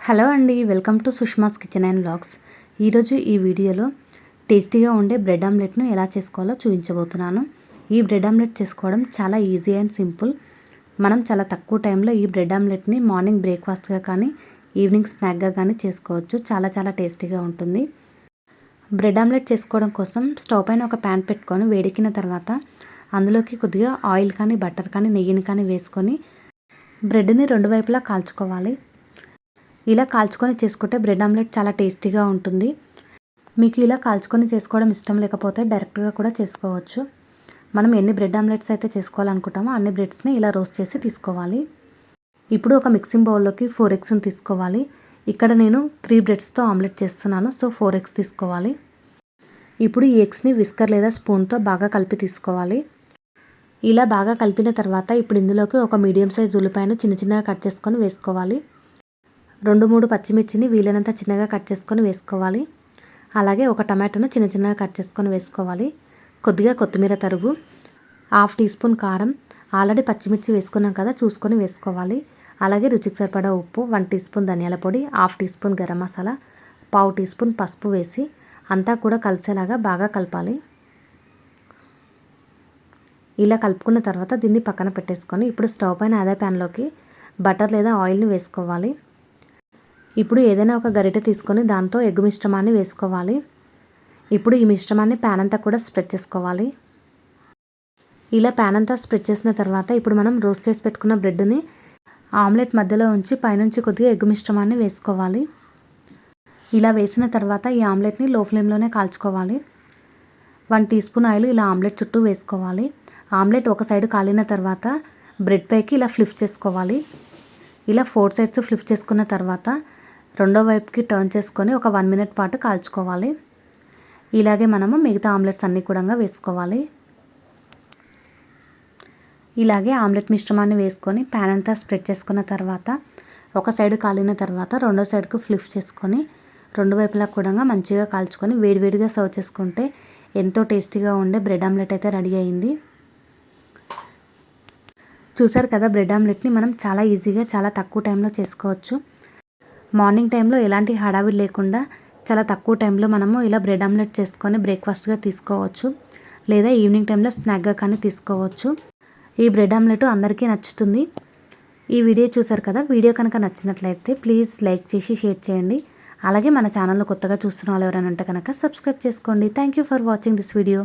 Hello అండి welcome to Sushma's kitchen and blogs ఈరోజు ఈ వీడియోలో టేస్టీగా ఉండే బ్రెడ్ ఆమ్లెట్ను ఎలా చేసుకోవాలో చూపించబోతున్నాను. ఈ బ్రెడ్ ఆమ్లెట్ చేసుకోవడం చాలా ఈజీ అండ్ సింపుల్. మనం చాలా తక్కువ టైంలో ఈ బ్రెడ్ ఆమ్లెట్ని మార్నింగ్ బ్రేక్ఫాస్ట్గా కానీ ఈవినింగ్ స్నాక్గా కానీ చేసుకోవచ్చు. చాలా చాలా టేస్టీగా ఉంటుంది. బ్రెడ్ ఆమ్లెట్ చేసుకోవడం కోసం స్టవ్ పైన ఒక ప్యాన్ పెట్టుకొని వేడికిన తర్వాత అందులోకి కొద్దిగా ఆయిల్ కానీ బటర్ కానీ నెయ్యిని కానీ వేసుకొని బ్రెడ్ని రెండు వైపులా కాల్చుకోవాలి. ఇలా కాల్చుకొని చేసుకుంటే బ్రెడ్ ఆమ్లెట్ చాలా టేస్టీగా ఉంటుంది. మీకు ఇలా కాల్చుకొని చేసుకోవడం ఇష్టం లేకపోతే డైరెక్ట్గా కూడా చేసుకోవచ్చు. మనం ఎన్ని బ్రెడ్ ఆమ్లెట్స్ అయితే చేసుకోవాలనుకుంటామో అన్ని బ్రెడ్స్ని ఇలా రోస్ట్ చేసి తీసుకోవాలి. ఇప్పుడు ఒక మిక్సింగ్ బౌల్లోకి ఫోర్ ఎగ్స్ని తీసుకోవాలి. ఇక్కడ నేను త్రీ బ్రెడ్స్తో ఆమ్లెట్ చేస్తున్నాను సో ఫోర్ ఎగ్స్ తీసుకోవాలి. ఇప్పుడు ఈ ఎగ్స్ని విస్కర్ లేదా స్పూన్తో బాగా కలిపి తీసుకోవాలి. ఇలా బాగా కలిపిన తర్వాత ఇప్పుడు ఇందులోకి ఒక మీడియం సైజ్ ఉల్లిపాయను చిన్న చిన్నగా కట్ చేసుకొని వేసుకోవాలి. రెండు మూడు పచ్చిమిర్చిని వీలైనంత చిన్నగా కట్ చేసుకొని వేసుకోవాలి. అలాగే ఒక టమాటోను చిన్న చిన్నగా కట్ చేసుకొని వేసుకోవాలి. కొద్దిగా కొత్తిమీర తరుగు హాఫ్ టీ స్పూన్ కారం ఆల్రెడీ పచ్చిమిర్చి వేసుకున్నాం కదా చూసుకొని వేసుకోవాలి. అలాగే రుచికి సరిపడా ఉప్పు వన్ టీ స్పూన్ ధనియాల పొడి half teaspoon garam masala పావు టీ స్పూన్ పసుపు వేసి అంతా కూడా కలిసేలాగా బాగా కలపాలి. ఇలా కలుపుకున్న తర్వాత దీన్ని పక్కన పెట్టేసుకొని ఇప్పుడు స్టవ్ పైన అదే ప్యాన్లోకి బటర్ లేదా ఆయిల్ని వేసుకోవాలి. ఇప్పుడు ఏదైనా ఒక గరిటె తీసుకొని దాంతో ఎగ్గు మిశ్రమాన్ని వేసుకోవాలి. ఇప్పుడు ఈ మిశ్రమాన్ని ప్యాన్ అంతా కూడా స్ప్రెడ్ చేసుకోవాలి. ఇలా ప్యాన్ అంతా స్ప్రెడ్ చేసిన తర్వాత ఇప్పుడు మనం రోస్ట్ చేసి పెట్టుకున్న బ్రెడ్ని ఆమ్లెట్ మధ్యలో ఉంచి పైనుంచి కొద్దిగా ఎగ్గు మిశ్రమాన్ని వేసుకోవాలి. ఇలా వేసిన తర్వాత ఈ ఆమ్లెట్ని లో ఫ్లేమ్లోనే కాల్చుకోవాలి. వన్ టీ స్పూన్ ఆయిల్ ఇలా ఆమ్లెట్ చుట్టూ వేసుకోవాలి. ఆమ్లెట్ ఒక సైడ్ కాలిన తర్వాత బ్రెడ్ పైకి ఇలా ఫ్లిప్ చేసుకోవాలి. ఇలా ఫోర్ సైడ్స్ ఫ్లిప్ చేసుకున్న తర్వాత రెండో వైపుకి టర్న్ చేసుకొని ఒక వన్ మినిట్ పాటు కాల్చుకోవాలి. ఇలాగే మనము మిగతా ఆమ్లెట్స్ అన్నీ కూడా వేసుకోవాలి. ఇలాగే ఆమ్లెట్ మిశ్రమాన్ని వేసుకొని ప్యాన్ అంతా స్ప్రెడ్ చేసుకున్న తర్వాత ఒక సైడ్ కాలిన తర్వాత రెండో సైడ్కు ఫ్లిప్ చేసుకొని రెండు వైపులా కూడా మంచిగా కాల్చుకొని వేడివేడిగా సర్వ్ చేసుకుంటే ఎంతో టేస్టీగా ఉండే బ్రెడ్ ఆమ్లెట్ అయితే రెడీ అయింది. చూసారు కదా బ్రెడ్ ఆమ్లెట్ని మనం చాలా ఈజీగా చాలా తక్కువ టైంలో చేసుకోవచ్చు. మార్నింగ్ టైంలో ఎలాంటి హడావిడి లేకుండా చాలా తక్కువ టైంలో మనము ఇలా బ్రెడ్ ఆమ్లెట్ చేసుకొని బ్రేక్ఫాస్ట్గా తీసుకోవచ్చు. లేదా ఈవినింగ్ టైంలో స్నాక్గా కానీ తీసుకోవచ్చు. ఈ బ్రెడ్ ఆమ్లెట్ అందరికీ నచ్చుతుంది. ఈ వీడియో చూసారు కదా? వీడియో కనుక నచ్చినట్లయితే ప్లీజ్ లైక్ చేసి షేర్ చేయండి. అలాగే మన ఛానల్లో కొత్తగా చూస్తున్న వాళ్ళు ఎవరైనా ఉంటే కనుక సబ్స్క్రైబ్ చేసుకోండి. Thank you for watching this video.